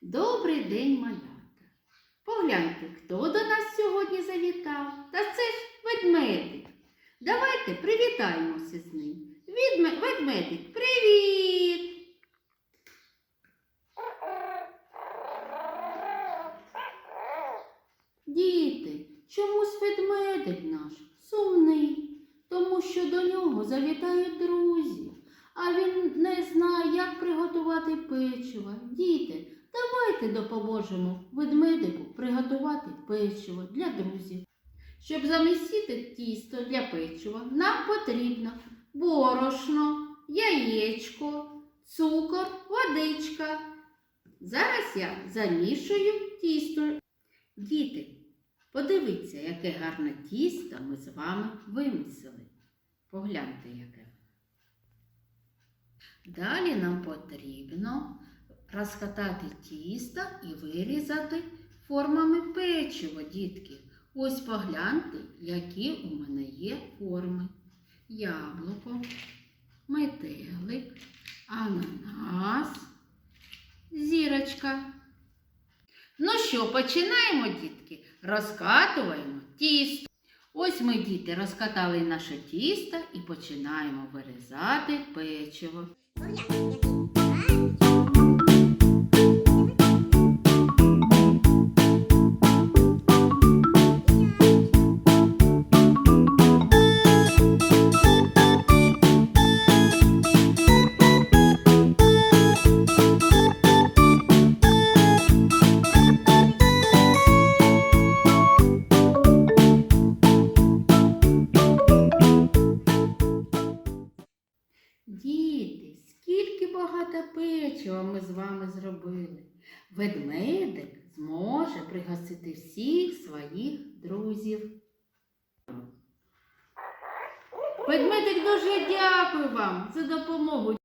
Добрий день, малята. Погляньте, хто до нас сьогодні завітав. Та це ж ведмедик. Давайте привітаємося з ним. Відме... Ведмедик, привіт! Діти, чомусь ведмедик наш сумний, тому що до нього завітають друзі, давайте допоможемо ведмедику приготувати печиво для друзів. Щоб замісити тісто для печива, нам потрібно борошно, яєчко, цукор, водичка. Зараз я замішую тісто. Діти, подивіться, яке гарне тісто ми з вами вимісили. Погляньте, яке. Далі нам потрібно розкатати тісто і вирізати формами печиво, дітки. Ось погляньте, які у мене є форми. Яблуко, метелик, ананас, зірочка. Ну що, починаємо, дітки? Розкатуємо тісто. Ось ми, діти, розкатали наше тісто і починаємо вирізати печиво. Багато печива ми з вами зробили. Ведмедик зможе пригасити всіх своїх друзів. Ведмедик дуже дякую вам за допомогу.